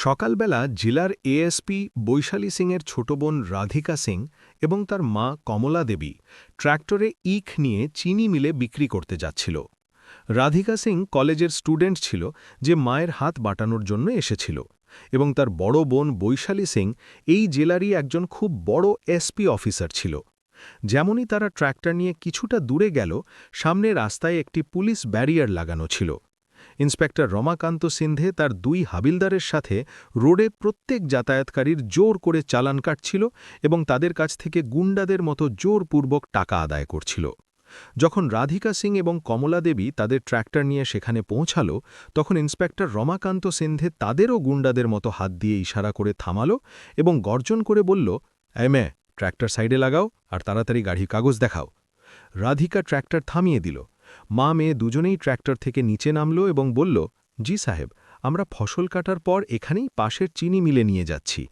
সকালবেলা জেলার এএসপি বৈশালী সিংয়ের ছোট বোন রাধিকা সিং এবং তার মা কমলা দেবী ট্র্যাক্টরে ইখ নিয়ে চিনি মিলে বিক্রি করতে যাচ্ছিল। রাধিকা সিং কলেজের স্টুডেন্ট ছিল যে মায়ের হাত বাটানোর জন্য এসেছিল এবং তার বড় বোন বৈশালী সিং এই জেলারই একজন খুব বড় এসপি অফিসার ছিল। যেমনই তারা ট্র্যাক্টর নিয়ে কিছুটা দূরে গেল, সামনে রাস্তায় একটি পুলিশ ব্যারিয়ার লাগানো ছিল। ইন্সপেক্টর রমাকান্ত সিন্ধে তার দুই হাবিলদারের সাথে রোডে প্রত্যেক যাতায়াতকারীর জোর করে চালান কাটছিল এবং তাদের কাছ থেকে গুন্ডাদের মতো জোরপূর্বক টাকা আদায় করছিল। যখন রাধিকা সিং এবং কমলা দেবী তাদের ট্র্যাক্টর নিয়ে সেখানে পৌঁছাল, তখন ইন্সপেক্টর রমাকান্ত সিন্ধে তাদেরও গুন্ডাদের মতো হাত দিয়ে ইশারা করে থামালো এবং গর্জন করে বলল এমে ট্র্যাক্টর সাইডে লাগাও আর তাড়াতাড়ি গাড়ির কাগজ দেখাও। রাধিকা ট্র্যাক্টর থামিয়ে দিল। মা মেয়ে দুজনেই ট্র্যাক্টর থেকে নিচে নামল এবং বলল, জি সাহেব, আমরা ফসল কাটার পর এখানেই পাশের চিনি মিলে নিয়ে যাচ্ছি।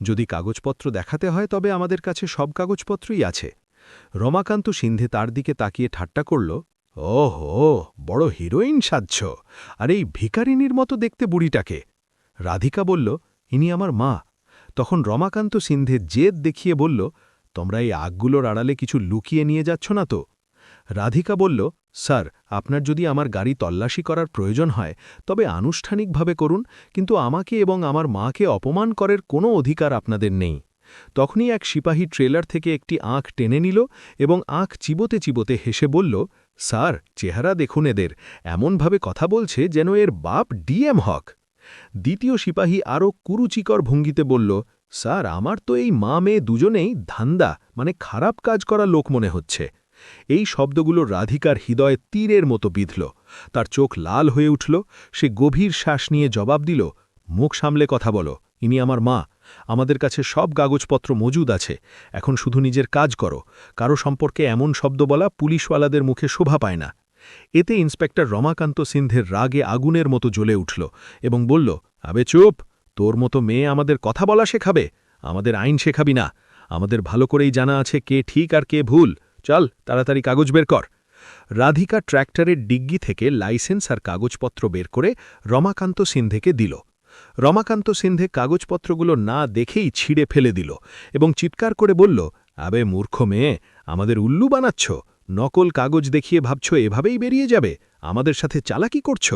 যদি কাগজপত্র দেখাতে হয় তবে আমাদের কাছে সব কাগজপত্রই আছে রমাকান্ত সিন্ধে তার দিকে তাকিয়ে ঠাট্টা করল, ওহো, বড় হিরোইন সাজছ, আর এই ভিকারিনীর মতো দেখতে বুড়িটাকে রাধিকা বলল, ইনি আমার মা তখন রমাকান্ত সিন্ধে জেদ দেখিয়ে বলল, তোমরা এই আগগুলোর আড়ালে কিছু লুকিয়ে নিয়ে যাচ্ছ না তো রাধিকা বলল স্যার, আপনার যদি আমার গাড়ি তল্লাশি করার প্রয়োজন হয়, তবে আনুষ্ঠানিকভাবে করুন, কিন্তু আমাকে এবং আমার মাকে অপমান করার কোনো অধিকার আপনাদের নেই। তখনই এক সিপাহী ট্রেলার থেকে একটি আঁখ টেনে নিল এবং আঁখ চিবোতে চিবোতে হেসে বলল, স্যার, চেহারা দেখুন এদের। এমনভাবে কথা বলছে যেন এর বাপ ডিএম হক। দ্বিতীয় সিপাহী আরও কুরুচিকর ভঙ্গিতে বলল, স্যার, আমার তো এই মা মেয়ে দুজনেই ধান্দা মানে খারাপ কাজ করা লোক মনে হচ্ছে। এই শব্দগুলো রাধিকার হৃদয়ে তীরের মতো বিঁধল। তার চোখ লাল হয়ে উঠল, সে গভীর শ্বাস নিয়ে জবাব দিল, মুখ সামলে কথা বলো, ইনি আমার মা। আমাদের কাছে সব কাগজপত্র মজুদ আছে। এখন শুধু নিজের কাজ করো। কারও সম্পর্কে এমন শব্দ বলা পুলিশওয়ালাদের মুখে শোভা পায় না। এতে ইন্সপেক্টর রমাকান্ত সিন্ধের রাগে আগুনের মতো জ্বলে উঠল এবং বলল, আবে চুপ! তোর মতো মেয়ে আমাদের কথা বলা শেখাবে। আমাদের আইন শেখাবি না। আমাদের ভালো করেই জানা আছে কে ঠিক আর কে ভুল। চল, তাড়াতাড়ি কাগজ বের কর। রাধিকা ট্র্যাক্টরের ডিগ্গি থেকে লাইসেন্স আর কাগজপত্র বের করে রমাকান্ত সিন্ধেকে দিল। রমাকান্ত সিন্ধে কাগজপত্রগুলো না দেখেই ছিঁড়ে ফেলে দিল এবং চিৎকার করে বলল, আবে মূর্খ মেয়ে, আমাদের উল্লু বানাচ্ছ। নকল কাগজ দেখিয়ে ভাবছ এভাবেই বেরিয়ে যাবে। আমাদের সাথে চালাকি করছ।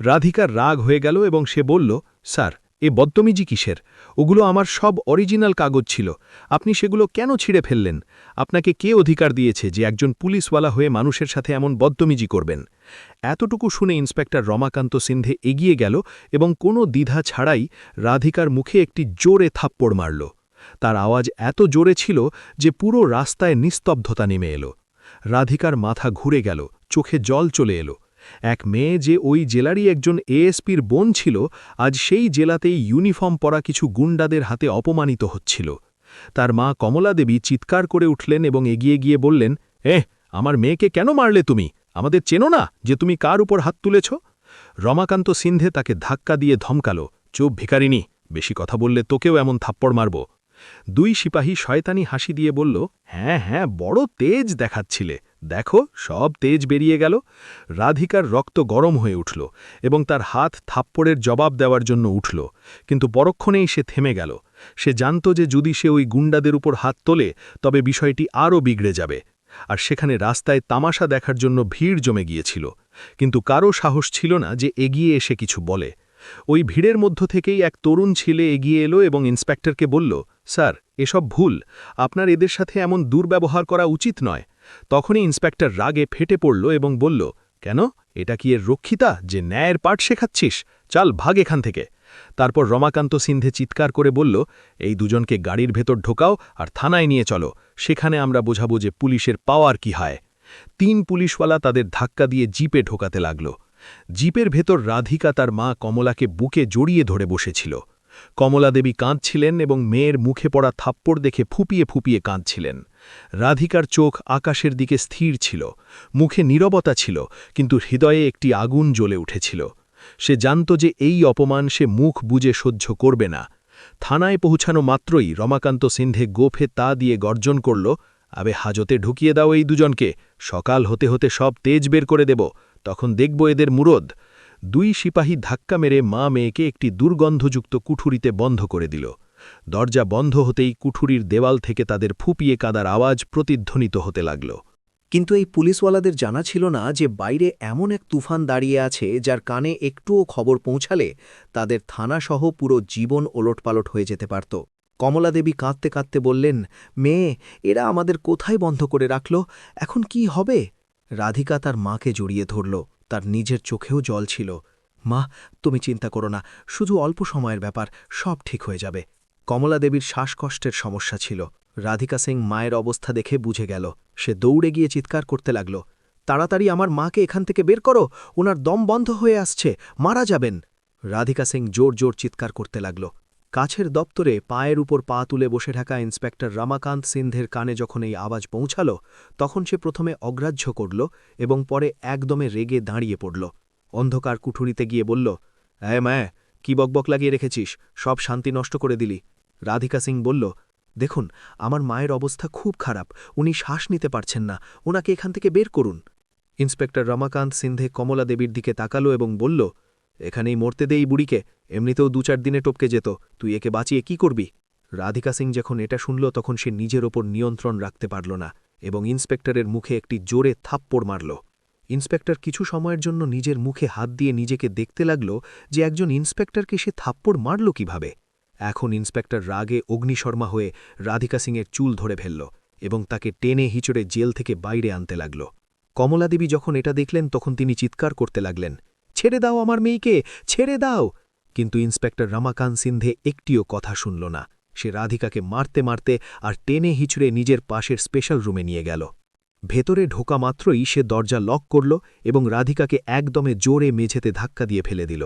রাধিকার রাগ হয়ে গেল এবং সে বলল, স্যার এ বদ্যমিজি কিসের? ওগুলো আমার সব অরিজিনাল কাগজ ছিল। আপনি সেগুলো কেন ছিঁড়ে ফেললেন? আপনাকে কে অধিকার দিয়েছে যে একজন পুলিশওয়ালা হয়ে মানুষের সাথে এমন বদ্যমিজি করবেন? এতটুকু শুনে ইন্সপেক্টর রমাকান্ত সিন্ধে এগিয়ে গেল এবং কোনো দ্বিধা ছাড়াই রাধিকার মুখে একটি জোরে থাপ্পড় মারল। তার আওয়াজ এত জোরে ছিল যে পুরো রাস্তায় নিস্তব্ধতা নেমে এলো। রাধিকার মাথা ঘুরে গেল, চোখে জল চলে এলো। এক মেয়ে যে ওই জেলারই একজন এএসপির বোন ছিল, আজ সেই জেলাতেই ইউনিফর্ম পরা কিছু গুন্ডাদের হাতে অপমানিত হচ্ছিল। তার মা কমলা দেবী চিৎকার করে উঠলেন এবং এগিয়ে গিয়ে বললেন, এহ, আমার মেয়েকে কেন মারলে তুমি? আমাদের চেনো না যে তুমি কার উপর হাত তুলেছ? রমাকান্ত সিন্ধে তাকে ধাক্কা দিয়ে ধমকালো, চুপ ভিকারিনী বেশি কথা বললে তোকেও এমন থাপ্পড় মারব। দুই সিপাহী শয়তানি হাসি দিয়ে বলল হ্যাঁ হ্যাঁ বড় তেজ দেখাচ্ছিলে। দেখো, সব তেজ বেরিয়ে গেল। রাধিকার রক্ত গরম হয়ে উঠল এবং তার হাত থাপ্পড়ের জবাব দেওয়ার জন্য উঠল, কিন্তু পরক্ষণেই সে থেমে গেল। সে জানত যে যদি সে ওই গুন্ডাদের উপর হাত তোলে, তবে বিষয়টি আরও বিগড়ে যাবে। আর সেখানে রাস্তায় তামাশা দেখার জন্য ভিড় জমে গিয়েছিল, কিন্তু কারও সাহস ছিল না যে এগিয়ে এসে কিছু বলে। ওই ভিড়ের মধ্য থেকেই এক তরুণ ছেলে এগিয়ে এলো এবং ইন্সপেক্টরকে বলল, স্যার, এসব ভুল। আপনার এদের সাথে এমন দুর্ব্যবহার করা উচিত নয়। তখনই ইন্সপেক্টর রাগে ফেটে পড়ল এবং বলল, কেন? এটা কি এর রক্ষিতা যে ন্যায়ের পাঠ শেখাচ্ছিস? চাল, ভাগ এখান থেকে। তারপর রমাকান্ত সিন্ধে চিৎকার করে বলল, এই দুজনকে গাড়ির ভেতর ঢোকাও আর থানায় নিয়ে চলো। সেখানে আমরা বোঝাবো যে পুলিশের পাওয়ার কি হয়। তিন পুলিশওয়ালা তাদের ধাক্কা দিয়ে জিপে ঢোকাতে লাগল। জিপের ভেতর রাধিকা তার মা কমলাকে বুকে জড়িয়ে ধরে বসেছিল। কমলা দেবী কাঁদছিলেন এবং মেয়ের মুখে পড়া থাপ্পড় দেখে ফুপিয়ে ফুপিয়ে কাঁদছিলেন। রাধিকার চোখ আকাশের দিকে স্থির ছিল, মুখে নীরবতা ছিল, কিন্তু হৃদয়ে একটি আগুন জ্বলে উঠেছিল। সে জানত যে এই অপমান সে মুখ বুঝে সহ্য করবে না। থানায় পৌঁছানো মাত্রই রমাকান্ত সিন্ধে গোফে তা দিয়ে গর্জন করল, আবে হাজতে ঢুকিয়ে দাও এই দুজনকে, সকাল হতে হতে সব তেজ বের করে দেব, তখন দেখব এদের মুরদ। দুই সিপাহী ধাক্কা মেরে মা মেয়েকে একটি দুর্গন্ধযুক্ত কুঠুরিতে বন্ধ করে দিল। দরজা বন্ধ হতেই কুঠুরির দেওয়াল থেকে তাদের ফুপিয়ে কাদার আওয়াজ প্রতিধ্বনিত হতে লাগল। কিন্তু এই পুলিশওয়ালাদের জানা ছিল না যে বাইরে এমন এক তুফান দাঁড়িয়ে আছে যার কানে একটুও খবর পৌঁছালে তাদের থানাসহ পুরো জীবন ওলটপালট হয়ে যেতে পারত। কমলা দেবী কাঁদতে কাঁদতে বললেন, মেয়ে, এরা আমাদের কোথায় বন্ধ করে রাখল? এখন কি হবে? রাধিকা তার মাকে জড়িয়ে ধরল। তার নিজের চোখেও জল ছিল। মা, তুমি চিন্তা করো না, শুধু অল্প সময়ের ব্যাপার, সব ঠিক হয়ে যাবে। কমলা দেবীর শ্বাসকষ্টের সমস্যা ছিল। রাধিকা সিং মায়ের অবস্থা দেখে বুঝে গেল। সে দৌড়ে গিয়ে চিৎকার করতে লাগল। তাড়াতাড়ি আমার মাকে এখান থেকে বের করো, ওনার দম বন্ধ হয়ে আসছে, মারা যাবেন। রাধিকা সিং জোর জোর চিৎকার করতে লাগল। কাছের দপ্তরে পায়ের উপর পা তুলে বসে থাকা ইন্সপেক্টর রামাকান্ত সিন্ধের কানে যখন এই আওয়াজ পৌঁছাল, তখন সে প্রথমে অগ্রাহ্য করল এবং পরে একদমে রেগে দাঁড়িয়ে পড়ল। অন্ধকার কুঠুরিতে গিয়ে বলল হ্যাঁ ম্যায় কি বকবক লাগিয়ে রেখেছিস? সব শান্তি নষ্ট করে দিলি। রাধিকা সিং বলল, দেখুন, আমার মায়ের অবস্থা খুব খারাপ। উনি শ্বাস নিতে পারছেন না। ওনাকে এখান থেকে বের করুন। ইন্সপেক্টর রমাকান্ত সিন্ধে কমলা দেবীর দিকে তাকালো এবং বলল, এখানেই মরতে দেই বুড়িকে। এমনিতেও দু চার দিনে টপকে যেত। তুই একে বাঁচিয়ে কি করবি? রাধিকা সিং যখন এটা শুনল, তখন সে নিজের ওপর নিয়ন্ত্রণ রাখতে পারল না এবং ইন্সপেক্টরের মুখে একটি জোরে থাপ্পড় মারল। ইন্সপেক্টর কিছু সময়ের জন্য নিজের মুখে হাত দিয়ে নিজেকে দেখতে লাগল যে একজন ইন্সপেক্টরকে সে থাপ্পড় মারল কীভাবে। এখন ইন্সপেক্টর রাগে অগ্নিশর্মা হয়ে রাধিকা সিংয়ের চুল ধরে ফেলল এবং তাকে টেনে হিচড়ে জেল থেকে বাইরে আনতে লাগল। কমলাদেবী যখন এটা দেখলেন, তখন তিনি চিৎকার করতে লাগলেন, ছেড়ে দাও আমার মেয়েকে, ছেড়ে দাও! কিন্তু ইন্সপেক্টর রমাকান্ত সিন্ধে একটিও কথা শুনল না। সে রাধিকাকে মারতে মারতে আর টেনে হিচড়ে নিজের পাশের স্পেশাল রুমে নিয়ে গেল। ভেতরে ঢোকা মাত্রই সে দরজা লক করল এবং রাধিকাকে একদমে জোরে মেঝেতে ধাক্কা দিয়ে ফেলে দিল।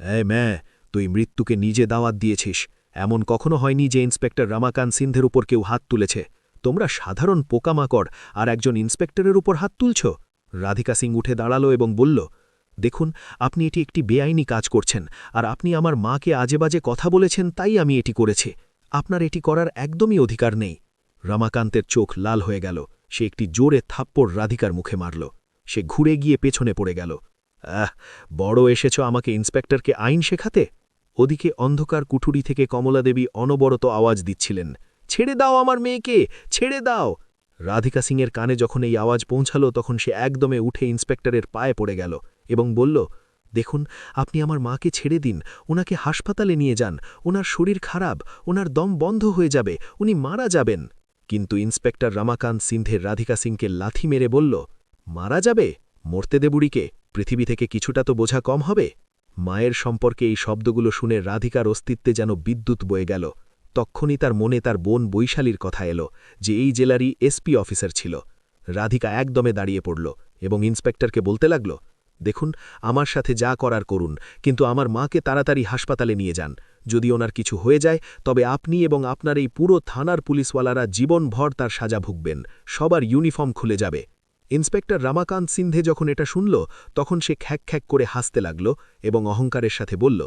হ্যাঁ ম্যাঁ তুই মৃত্যুকে নিজে দাওয়াত দিয়েছিস। এমন কখনো হয়নি যে ইন্সপেক্টর রমাকান্ত সিন্ধের উপর কেউ হাত তুলেছে। তোমরা সাধারণ পোকামাকড় আর একজন ইন্সপেক্টরের উপর হাত তুলছ? রাধিকা সিং উঠে দাঁড়াল এবং বলল, দেখুন, আপনি এটি একটি বেআইনি কাজ করছেন, আর আপনি আমার মাকে আজেবাজে কথা বলেছেন তাই আমি এটি করেছি। আপনার এটি করার একদমই অধিকার নেই। রমাকান্তের চোখ লাল হয়ে গেল। সে একটি জোরে থাপ্পড় রাধিকার মুখে মারল। সে ঘুরে গিয়ে পেছনে পড়ে গেল। আহ, বড় এসেছ আমাকে ইন্সপেক্টরকে আইন শেখাতে? ওদিকে অন্ধকার কুঠুরি থেকে কমলাদেবী অনবরত আওয়াজ দিচ্ছিলেন, ছেড়ে দাও আমার মেয়েকে, ছেড়ে দাও! রাধিকা সিংয়ের কানে যখন এই আওয়াজ পৌঁছাল, তখন সে একদমে উঠে ইন্সপেক্টরের পায়ে পড়ে গেল এবং বলল, দেখুন, আপনি আমার মাকে ছেড়ে দিন, ওনাকে হাসপাতালে নিয়ে যান, ওনার শরীর খারাপ, ওনার দম বন্ধ হয়ে যাবে, উনি মারা যাবেন! কিন্তু ইন্সপেক্টর রমাকান্ত সিন্ধের রাধিকা সিংকে লাথি মেরে বলল, মারা যাবে? মরতে দেবুড়িকে? পৃথিবী থেকে কিছুটা তো বোঝা কম হবে? মায়ের সম্পর্কে এই শব্দগুলো শুনে রাধিকার অস্তিত্বে যেন বিদ্যুৎ বয়ে গেল। তক্ষণই তার মনে তার বোন বৈশালীর কথা এলো, যে এই জেলারই এসপি অফিসার ছিল। রাধিকা একদমে দাঁড়িয়ে পড়ল এবং ইন্সপেক্টরকে বলতে লাগল, দেখুন, আমার সাথে যা করার করুন, কিন্তু আমার মাকে তাড়াতাড়ি হাসপাতালে নিয়ে যান। যদি ওনার কিছু হয়ে যায়, তবে আপনি এবং আপনার এই পুরো থানার পুলিশওয়ালারা জীবনভর তার সাজা ভুগবেন। সবার ইউনিফর্ম খুলে যাবে। ইন্সপেক্টর রামাকান্ত সিন্ধে যখন এটা শুনল, তখন সে খ্যাক খ্যাক করে হাসতে লাগল এবং অহংকারের সাথে বলল,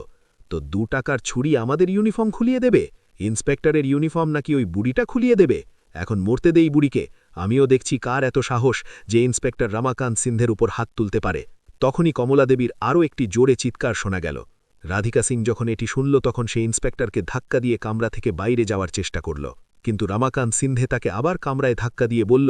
তো দু টাকার ছুরি আমাদের ইউনিফর্ম খুলিয়ে দেবে? ইন্সপেক্টরের ইউনিফর্ম নাকি ওই বুড়িটা খুলিয়ে দেবে? এখন মরতে দেই বুড়িকে। আমিও দেখছি কার এত সাহস যে ইন্সপেক্টর রামাকান্ত সিন্ধের উপর হাত তুলতে পারে। তখনই কমলাদেবীর আরও একটি জোরে চিৎকার শোনা গেল। রাধিকা সিং যখন এটি শুনল, তখন সে ইন্সপেক্টরকে ধাক্কা দিয়ে কামরা থেকে বাইরে যাওয়ার চেষ্টা করল। কিন্তু রামাকান্ত সিন্ধে তাকে আবার কামরায় ধাক্কা দিয়ে বলল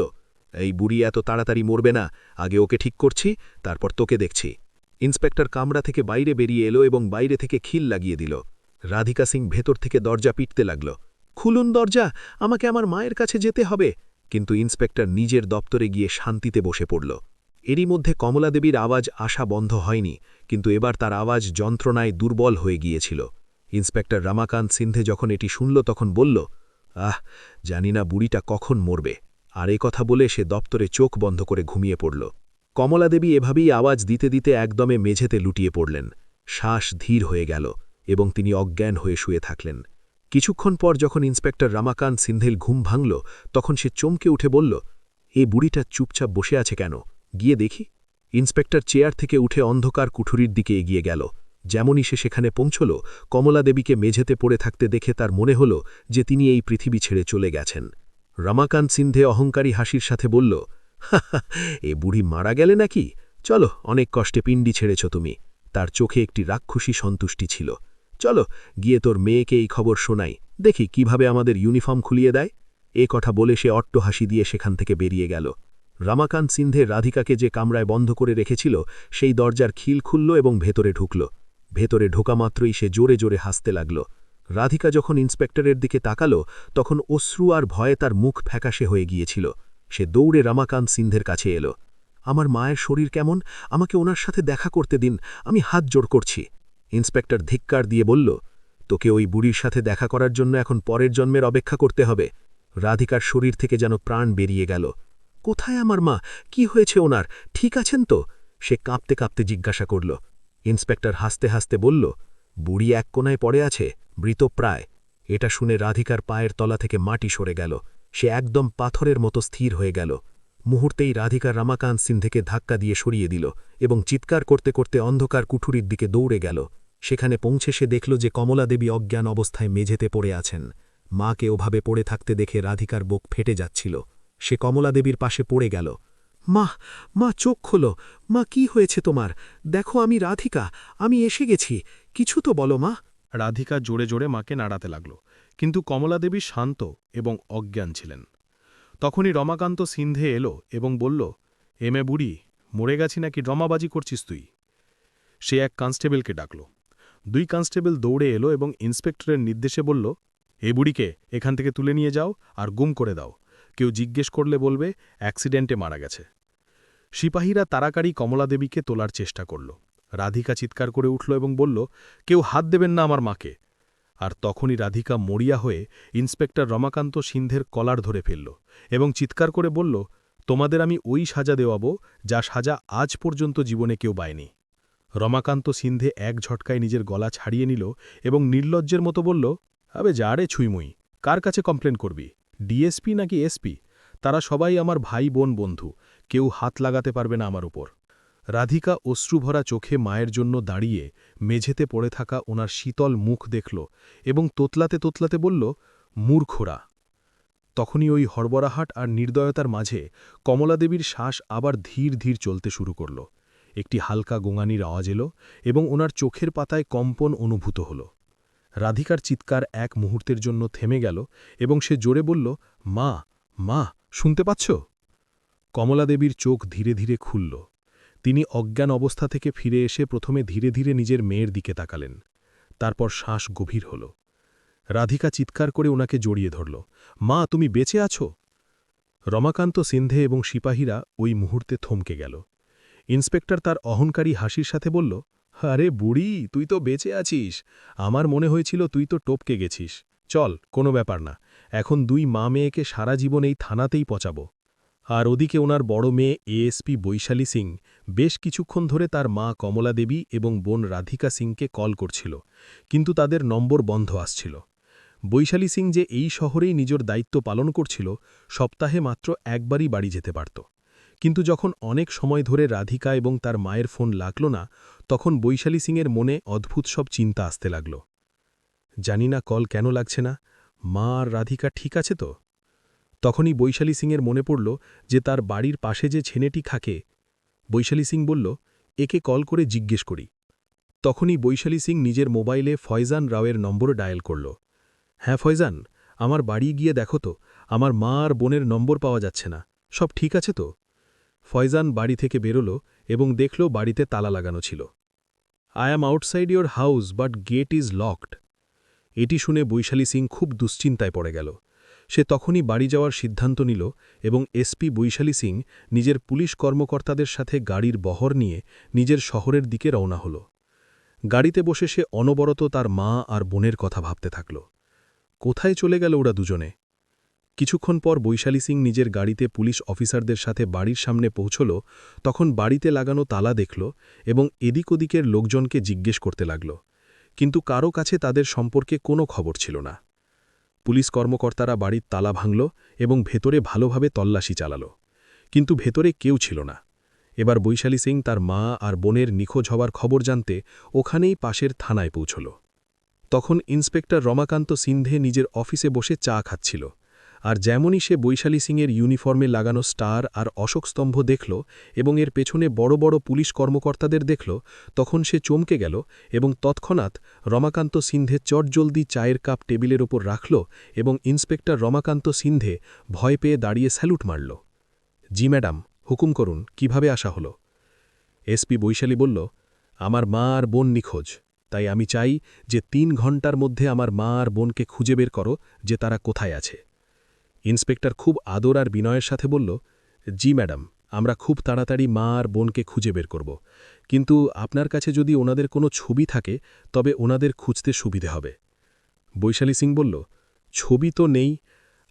এই বুড়ি এত তাড়াতাড়ি মরবে না, আগে ওকে ঠিক করছি, তারপর তোকে দেখছি। ইন্সপেক্টর কামরা থেকে বাইরে বেরিয়ে এলো এবং বাইরে থেকে খিল লাগিয়ে দিল। রাধিকা সিং ভেতর থেকে দরজা পিটতে লাগল। খুলুন দরজা, আমাকে আমার মায়ের কাছে যেতে হবে। কিন্তু ইন্সপেক্টর নিজের দপ্তরে গিয়ে শান্তিতে বসে পড়ল। এরই মধ্যে কমলাদেবীর আওয়াজ আসা বন্ধ হয়নি, কিন্তু এবার তার আওয়াজ যন্ত্রণায় দুর্বল হয়ে গিয়েছিল। ইন্সপেক্টর রামাকান্ত সিন্ধে যখন এটি শুনল তখন বলল, আহ, জানি না বুড়িটা কখন মরবে। আর এ কথা বলে সে দপ্তরে চোখ বন্ধ করে ঘুমিয়ে পড়ল। কমলাদেবী এভাবেই আওয়াজ দিতে দিতে একদমে মেঝেতে লুটিয়ে পড়লেন। শ্বাস ধীর হয়ে গেল এবং তিনি অজ্ঞান হয়ে শুয়ে থাকলেন। কিছুক্ষণ পর যখন ইন্সপেক্টর রামাকান্ত সিন্ধেল ঘুম ভাঙল, তখন সে চমকে উঠে বলল, এ বুড়িটা চুপচাপ বসে আছে কেন? গিয়ে দেখি। ইন্সপেক্টর চেয়ার থেকে উঠে অন্ধকার কুঠুরির দিকে এগিয়ে গেল। যেমনই সে সেখানে পৌঁছল কমলা দেবীকে মেঝেতে পড়ে থাকতে দেখে তার মনে হল যে তিনি এই পৃথিবী ছেড়ে চলে গেছেন। রমাকান্ত সিন্ধে অহংকারী হাসির সাথে বলল এ বুড়ি মারা গেলে নাকি? চলো, অনেক কষ্টে পিণ্ডি ছেড়েছ তুমি। তার চোখে একটি রাক্ষসী সন্তুষ্টি ছিল। চলো, গিয়ে তোর মেয়েকে এই খবর শোনাই। দেখি কীভাবে আমাদের ইউনিফর্ম খুলিয়ে দেয়? এ কথা বলে সে অট্ট হাসি দিয়ে সেখান থেকে বেরিয়ে গেল। রামাকান্ত সিন্ধে রাধিকাকে যে কামরায় বন্ধ করে রেখেছিল, সেই দরজার খিল খুলল এবং ভেতরে ঢুকল। ভেতরে ঢোকা মাত্রই সে জোরে জোরে হাসতে লাগল। রাধিকা যখন ইন্সপেক্টরের দিকে তাকালো, তখন অশ্রু আর ভয়ে তার মুখ ফ্যাকাশে হয়ে গিয়েছিল। সে দৌড়ে রামাকান্ত সিন্ধের কাছে এলো। আমার মায়ের শরীর কেমন? আমাকে ওনার সাথে দেখা করতে দিন, আমি হাত জোড় করছি। ইন্সপেক্টর ধিক্কার দিয়ে বলল, তোকে ওই বুড়ির সাথে দেখা করার জন্য এখন পরের জন্মের অপেক্ষা করতে হবে। রাধিকার শরীর থেকে যেন প্রাণ বেরিয়ে গেল। কোথায় আমার মা? কি হয়েছে ওনার? ঠিক আছেন তো? সে কাঁপতে কাঁপতে জিজ্ঞাসা করল। ইন্সপেক্টর হাসতে হাসতে বলল বুড়ি এক কোনায় পড়ে আছে মৃতপ্রায় এটা শুনে রাধিকার পায়ের তলা থেকে মাটি সরে গেল। সে একদম পাথরের মতো স্থির হয়ে গেল। মুহূর্তেই রাধিকা রামাকান্ত সিন্ধেকে ধাক্কা দিয়ে সরিয়ে দিল এবং চিৎকার করতে করতে অন্ধকার কুঠুরির দিকে দৌড়ে গেল। সেখানে পৌঁছে সে দেখল যে কমলা দেবী অজ্ঞান অবস্থায় মেঝেতে পড়ে আছেন। মাকে ওভাবে পড়ে থাকতে দেখে রাধিকার বুক ফেটে যাচ্ছিল। সে কমলা দেবীর পাশে পড়ে গেল। মা মা চোখ খোলো। মা, কি হয়েছে তোমার? দেখো আমি রাধিকা, আমি এসে গেছি। কিছু তো বলো মা। রাধিকা জোরে জোরে মাকে নাড়াতে লাগল, কিন্তু কমলাদেবী শান্ত এবং অজ্ঞান ছিলেন। তখনই রমাকান্ত সিন্ধে এলো এবং বলল, এমে বুড়ি, মরে গেছি নাকি? রমাবাজি করছিস তুই? সে এক কনস্টেবলকে ডাকল। দুই কনস্টেবল দৌড়ে এলো এবং ইন্সপেক্টরের নির্দেশে বলল, এ বুড়িকে এখান থেকে তুলে নিয়ে যাও আর গুম করে দাও। কেউ জিজ্ঞেস করলে বলবে, অ্যাক্সিডেন্টে মারা গেছে। সিপাহীরা তাড়াতাড়ি কমলাদেবীকে তোলার চেষ্টা করল। রাধিকা চিৎকার করে উঠল এবং বলল, কেউ হাত দেবেন না আমার মাকে। আর তখনই রাধিকা মরিয়া হয়ে ইন্সপেক্টর রমাকান্ত সিন্ধের কলার ধরে ফেলল এবং চিৎকার করে বলল, তোমাদের আমি ওই সাজা দেওয়াবো, যা সাজা আজ পর্যন্ত জীবনে কেউ পায়নি। রমাকান্ত সিন্ধে এক ঝটকায় নিজের গলা ছাড়িয়ে নিল এবং নির্লজ্জের মতো বলল, আবে যা রে ছুঁইমুই, কার কাছে কমপ্লেন করবি? ডিএসপি নাকি এসপি? তারা সবাই আমার ভাই, বোন, বন্ধু। কেউ হাত লাগাতে পারবে না আমার উপর। রাধিকা অশ্রুভরা চোখে মায়ের জন্য দাঁড়িয়ে মেঝেতে পড়ে থাকা ওনার শীতল মুখ দেখল এবং তোতলাতে তোতলাতে বলল, মূর্খরা! তখনই ওই হরবরাহাট আর নির্দয়তার মাঝে কমলাদেবীর শ্বাস আবার ধীর ধীর চলতে শুরু করল। একটি হালকা গোঙানির আওয়াজ এলো এবং ওনার চোখের পাতায় কম্পন অনুভূত হল। রাধিকার চিৎকার এক মুহূর্তের জন্য থেমে গেল এবং সে জোরে বলল, মা মা, শুনতে পাচ্ছ? কমলাদেবীর চোখ ধীরে ধীরে খুলল। তিনি অজ্ঞান অবস্থা থেকে ফিরে এসে প্রথমে ধীরে ধীরে নিজের মেয়ের দিকে তাকালেন। তারপর শ্বাস গভীর হল। রাধিকা চিৎকার করে ওনাকে জড়িয়ে ধরল, মা, তুমি বেঁচে আছো? রমাকান্ত সিন্ধে এবং সিপাহীরা ওই মুহূর্তে থমকে গেল। ইন্সপেক্টর তার অহংকারী হাসির সাথে বলল আরে বুড়ি, তুই তো বেঁচে আছিস। আমার মনে হয়েছিল তুই তো টপকে গেছিস। চল, কোনো ব্যাপার না। এখন দুই মা মেয়েকে সারা জীবন এই থানাতেই পচাবো। আর ওদিকে ওনার বড় মেয়ে এএসপি বৈশালী সিং বেশ কিছুক্ষণ ধরে তার মা কমলা দেবী এবং বোন রাধিকা সিংকে কল করছিল, কিন্তু তাদের নম্বর বন্ধ আসছিল। বৈশালী সিং যে এই শহরেই নিজের দায়িত্ব পালন করছিল, সপ্তাহে মাত্র একবারই বাড়ি যেতে পারত। কিন্তু যখন অনেক সময় ধরে রাধিকা এবং তার মায়ের ফোন লাগল না তখন বৈশালী সিংয়ের মনে অদ্ভুত সব চিন্তা আসতে লাগল। জানি না কল কেন লাগছে না, মা আর রাধিকা ঠিক আছে তো? তখনই বৈশালী সিংয়ের মনে পড়ল যে তার বাড়ির পাশে যে ছেনেটি থাকে, বৈশালী সিং বলল, একে কল করে জিজ্ঞেস করি। তখনই বৈশালী সিং নিজের মোবাইলে ফয়জান রাওয়ের নম্বর ডায়াল করল। হ্যাঁ ফয়জান, আমার বাড়ি গিয়ে দেখো তো, আমার মা আর বোনের নম্বর পাওয়া যাচ্ছে না, সব ঠিক আছে তো? ফয়জান বাড়ি থেকে বেরোল এবং দেখল বাড়িতে তালা লাগানো ছিল। I am outside your house but gate is locked এটি শুনে বৈশালী সিং খুব দুশ্চিন্তায় পড়ে গেল। সে তখনই বাড়ি যাওয়ার সিদ্ধান্ত নিল এবং এসপি বৈশালী সিং নিজের পুলিশ কর্মকর্তাদের সাথে গাড়ির বহর নিয়ে নিজের শহরের দিকে রওনা হল। গাড়িতে বসে সে অনবরত তার মা আর বোনের কথা ভাবতে থাকল। কোথায় চলে গেল ওরা দুজনে? কিছুক্ষণ পর বৈশালী সিং নিজের গাড়িতে পুলিশ অফিসারদের সাথে বাড়ির সামনে পৌঁছল, তখন বাড়িতে লাগানো তালা দেখল এবং এদিক ওদিকের লোকজনকে জিজ্ঞেস করতে লাগল। কিন্তু কারও কাছে তাদের সম্পর্কে কোনো খবর ছিল না। পুলিশ কর্মকর্তারা বাড়ির তালা ভাঙল এবং ভেতরে ভালোভাবে তল্লাশি চালাল। কিন্তু ভেতরে কেউ ছিল না। এবার বৈশালী সিং তার মা আর বোনের নিখোঁজ হওয়ার খবর জানতে ওখানেই পাশের থানায় পৌঁছল। তখন ইন্সপেক্টর রমাকান্ত সিন্ধে নিজের অফিসে বসে চা খাচ্ছিল। আর যেমনই সে বৈশালী সিংয়ের ইউনিফর্মে লাগানো স্টার আর অশোক স্তম্ভ দেখল এবং এর পেছনে বড় বড় পুলিশ কর্মকর্তাদের দেখল, তখন সে চমকে গেল এবং তৎক্ষণাৎ রমাকান্ত সিন্ধে চটজলদি চায়ের কাপ টেবিলের ওপর রাখল এবং ইন্সপেক্টর রমাকান্ত সিন্ধে ভয় পেয়ে দাঁড়িয়ে স্যালুট মারল। জি ম্যাডাম, হুকুম করুন, কীভাবে আসা হলো? এসপি বৈশালী বলল, আমার মা আর বোন নিখোঁজ, তাই আমি চাই যে তিন ঘণ্টার মধ্যে আমার মা আর বোনকে খুঁজে বের করো যে তারা কোথায় আছে। ইন্সপেক্টর খুব আদর আর বিনয়ের সাথে বলল, জি, ম্যাডাম, আমরা খুব তাড়াতাড়ি মা আর বোনকে খুঁজে বের করব। কিন্তু আপনার কাছে যদি ওনাদের কোনো ছবি থাকে, তবে ওনাদের খুঁজতে সুবিধে হবে। বৈশালী সিং বলল, ছবি তো নেই।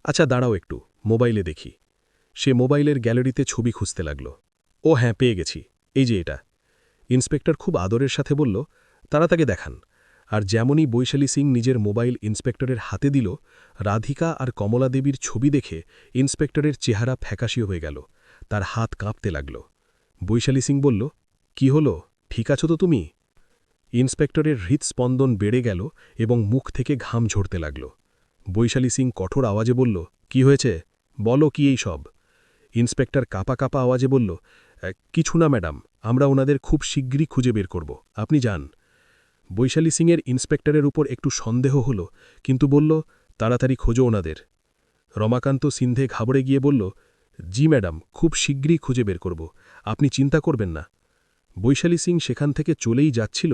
আচ্ছা দাঁড়াও একটু, মোবাইলে দেখি। সে মোবাইলের গ্যালারিতে ছবি খুঁজতে লাগল। ও হ্যাঁ পেয়ে গেছি। এই যে এটা। ইন্সপেক্টর খুব আদরের সাথে বলল তারা তাকে দেখান। আর যেমনই বৈশালী সিং নিজের মোবাইল ইন্সপেক্টরের হাতে দিল, রাধিকা আর কমলা দেবীর ছবি দেখে ইন্সপেক্টরের চেহারা ফ্যাকাশিও হয়ে গেল। তার হাত কাঁপতে লাগল। বৈশালী সিং বলল, কি হলো? ঠিক আছো তো তুমি? ইন্সপেক্টরের হৃৎস্পন্দন বেড়ে গেল এবং মুখ থেকে ঘাম ঝরতে লাগল। বৈশালী সিং কঠোর আওয়াজে বলল, কি হয়েছে? বলো কি এই সব? ইন্সপেক্টর কাপা কাপা আওয়াজে বলল কিছু না ম্যাডাম, আমরা ওনাদের খুব শিগগিরই খুঁজে বের করব। আপনি যান। বৈশালী সিংয়ের ইন্সপেক্টরের উপর একটু সন্দেহ হল, কিন্তু বলল, তাড়াতাড়ি খোঁজো ওনাদের। রমাকান্ত সিন্ধে ঘাবড়ে গিয়ে বলল, জি ম্যাডাম, খুব শিগগিরই খুঁজে বের করব। আপনি চিন্তা করবেন না। বৈশালী সিং সেখান থেকে চলেই যাচ্ছিল,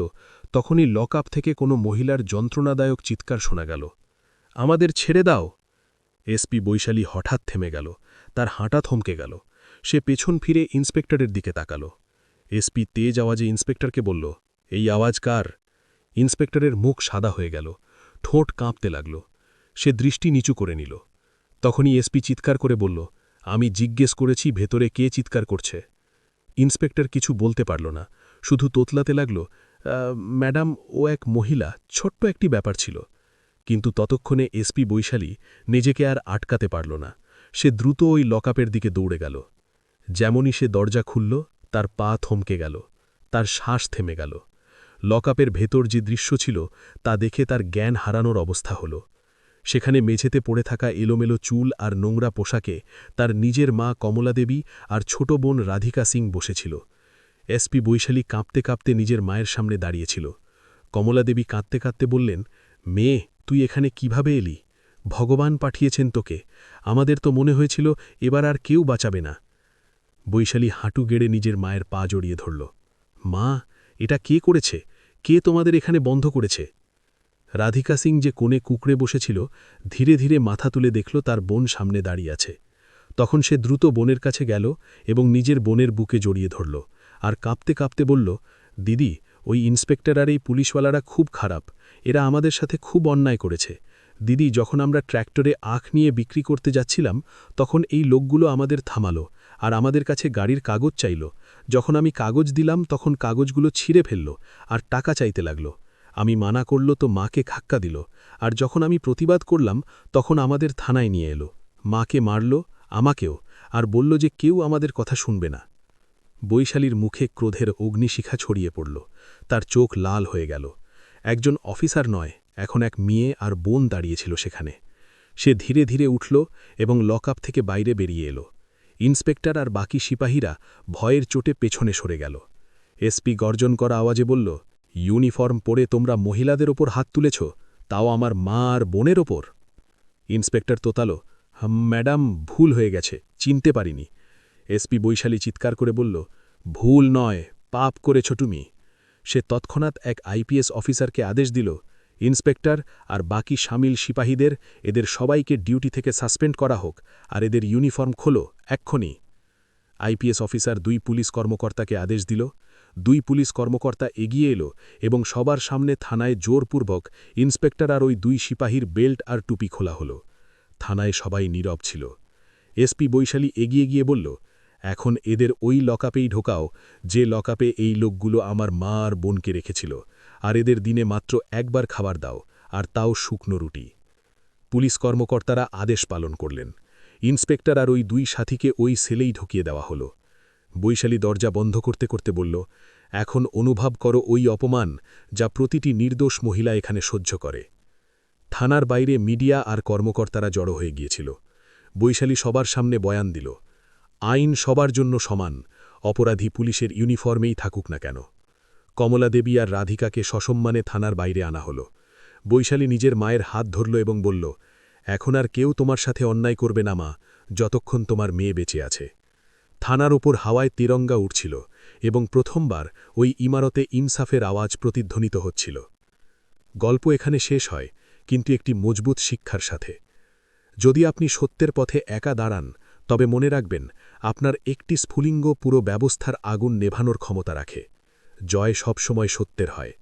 তখনই লক আপ থেকে কোনো মহিলার যন্ত্রণাদায়ক চিৎকার শোনা গেল। আমাদের ছেড়ে দাও! এসপি বৈশালী হঠাৎ থেমে গেল, তার হাঁটা থমকে গেল। সে পেছন ফিরে ইন্সপেক্টরের দিকে তাকাল। এসপি তেজ আওয়াজে ইন্সপেক্টরকে বলল, এই আওয়াজ কার? ইন্সপেক্টরের মুখ সাদা হয়ে গেল ঠোঁট কাঁপতে লাগল। সে দৃষ্টি নিচু করে নিল। তখনই এসপি চিৎকার করে বলল আমি জিজ্ঞেস করেছি ভেতরে কে চিৎকার করছে। ইন্সপেক্টর কিছু বলতে পারল না শুধু তোতলাতে লাগল "আহ, ম্যাডাম ও এক মহিলা ছোট্ট একটি ব্যাপার ছিল। কিন্তু ততক্ষণে এসপি বৈশালী নিজেকে আর আটকাতে পারল না। সে দ্রুত ওই লকআপের দিকে দৌড়ে গেল। যেমনই সে দরজা খুলল তার পা থমকে গেল তার শ্বাস থেমে গেল। লকআপের ভেতর যে দৃশ্য ছিল, তা দেখে তার জ্ঞান হারানোর অবস্থা হল। সেখানে মেঝেতে পড়ে থাকা এলোমেলো চুল আর নোংরা পোশাকে তার নিজের মা কমলা দেবী আর ছোট বোন রাধিকা সিং বসেছিল। এসপি বৈশালী কাঁপতে কাঁপতে নিজের মায়ের সামনে দাঁড়িয়েছিল। কমলা দেবী কাঁদতে কাঁদতে বললেন, মেয়ে, তুই এখানে কীভাবে এলি? ভগবান পাঠিয়েছেন তোকে। আমাদের তো মনে হয়েছিল এবার আর কেউ বাঁচাবে না। বৈশালী হাঁটু গেড়ে নিজের মায়ের পা জড়িয়ে ধরল। মা এটা কে করেছে? কে তোমাদের এখানে বন্ধ করেছে? রাধিকা সিং যে কোণে কুকড়ে বসেছিল, ধীরে ধীরে মাথা তুলে দেখল তার বোন সামনে দাঁড়িয়ে আছে। তখন সে দ্রুত বোনের কাছে গেল এবং নিজের বোনের বুকে জড়িয়ে ধরল আর কাঁপতে কাঁপতে বলল, দিদি, ওই ইন্সপেক্টর আর এই পুলিশওয়ালারা খুব খারাপ। এরা আমাদের সাথে খুব অন্যায় করেছে। দিদি, যখন আমরা ট্র্যাক্টরে আখ নিয়ে বিক্রি করতে যাচ্ছিলাম, তখন এই লোকগুলো আমাদের থামালো। আর আমাদের কাছে গাড়ির কাগজ চাইল। যখন আমি কাগজ দিলাম, তখন কাগজগুলো ছিঁড়ে ফেলল আর টাকা চাইতে লাগল। আমি মানা করল তো মাকে খাক্কা দিল। আর যখন আমি প্রতিবাদ করলাম, তখন আমাদের থানায় নিয়ে এলো। মাকে মারল, আমাকেও, আর বলল যে কেউ আমাদের কথা শুনবে না। বৈশালীর মুখে ক্রোধের অগ্নিশিখা ছড়িয়ে পড়ল। তার চোখ লাল হয়ে গেল। একজন অফিসার নয়, এখন এক মেয়ে আর বোন দাঁড়িয়েছিল সেখানে। সে ধীরে ধীরে উঠল এবং লকআপ থেকে বাইরে বেরিয়ে এলো। ইন্সপেক্টর আর বাকি সিপাহীরা ভয়ের চোটে পেছনে সরে গেল। এসপি গর্জন করা আওয়াজে বলল ইউনিফর্ম পরে তোমরা মহিলাদের ওপর হাত তুলেছ তাও আমার মা আর বোনের ওপর? ইন্সপেক্টর তোতালো "হাম, ম্যাডাম ভুল হয়ে গেছে চিনতে পারিনি। এসপি বৈশালী চিৎকার করে বলল ভুল নয় পাপ করেছ তুমি। সে তৎক্ষণাৎ এক আইপিএস অফিসারকে আদেশ দিল ইন্সপেক্টর আর বাকি সামিল সিপাহীদের, এদের সবাইকে ডিউটি থেকে সাসপেন্ড করা হোক, আর এদের ইউনিফর্ম খোলো, এক্ষুনি। আইপিএস অফিসার দুই পুলিশ কর্মকর্তাকে আদেশ দিল। দুই পুলিশ কর্মকর্তা এগিয়ে এলো এবং সবার সামনে থানায় জোরপূর্বক ইন্সপেক্টর আর ওই দুই সিপাহীর বেল্ট আর টুপি খোলা হল। থানায় সবাই নীরব ছিল। এসপি বৈশালী এগিয়ে গিয়ে বলল, এখন এদের ওই লকআপেই ঢোকাও, যে লকআপে এই লোকগুলো আমার মা আর বোনকে রেখেছিল। আর এদের দিনে মাত্র একবার খাবার দাও, আর তাও শুকনো রুটি। পুলিশ কর্মকর্তারা আদেশ পালন করলেন। ইন্সপেক্টর আর ওই দুই সাথীকে ওই সেলেই ঢুকিয়ে দেওয়া হলো। বৈশালী দরজা বন্ধ করতে করতে বলল, এখন অনুভব করো ওই অপমান যা প্রতিটি নির্দোষ মহিলা এখানে সহ্য করে। থানার বাইরে মিডিয়া আর কর্মকর্তারা জড়ো হয়ে গিয়েছিল। বৈশালী সবার সামনে বয়ান দিল, আইন সবার জন্য সমান, অপরাধী পুলিশের ইউনিফর্মেই থাকুক না কেন। কমলা দেবী আর রাধিকাকে সসম্মানে থানার বাইরে আনা হল। বৈশালী নিজের মায়ের হাত ধরল এবং বলল, এখন আর কেউ তোমার সাথে অন্যায় করবে না মা, যতক্ষণ তোমার মেয়ে বেঁচে আছে। থানার ওপর হাওয়ায় তিরঙ্গা উঠছিল এবং প্রথমবার ওই ইমারতে ইনসাফের আওয়াজ প্রতিধ্বনিত হচ্ছিল। গল্প এখানে শেষ হয়, কিন্তু একটি মজবুত শিক্ষার সাথে। যদি আপনি সত্যের পথে একা দাঁড়ান, তবে মনে রাখবেন, আপনার একটি স্ফুলিঙ্গ পুরো ব্যবস্থার আগুন নেভানোর ক্ষমতা রাখে। জয় সবসময় সত্যের হয়।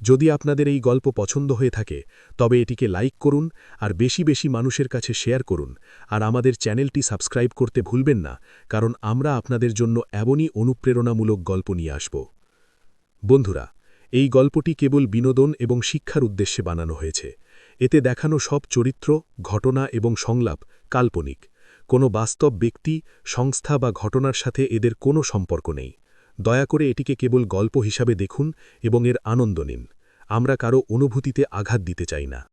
যদি আপনাদের এই গল্প পছন্দ হয়ে থাকে, তবে এটিকে লাইক করুন আর বেশি বেশি মানুষের কাছে শেয়ার করুন আর আমাদের চ্যানেলটি সাবস্ক্রাইব করতে ভুলবেন না, কারণ আমরা আপনাদের জন্য এমনই অনুপ্রেরণামূলক গল্প নিয়ে আসব। বন্ধুরা, এই গল্পটি কেবল বিনোদন এবং শিক্ষার উদ্দেশ্যে বানানো হয়েছে। এতে দেখানো সব চরিত্র, ঘটনা এবং সংলাপ কাল্পনিক। কোনো বাস্তব ব্যক্তি, সংস্থা বা ঘটনার সাথে এদের কোনো সম্পর্ক নেই। দয়া করে এটিকে কেবল গল্প হিসাবে দেখুন এবং এর আনন্দ নিন। আমরা কারও অনুভূতিতে আঘাত দিতে চাই না।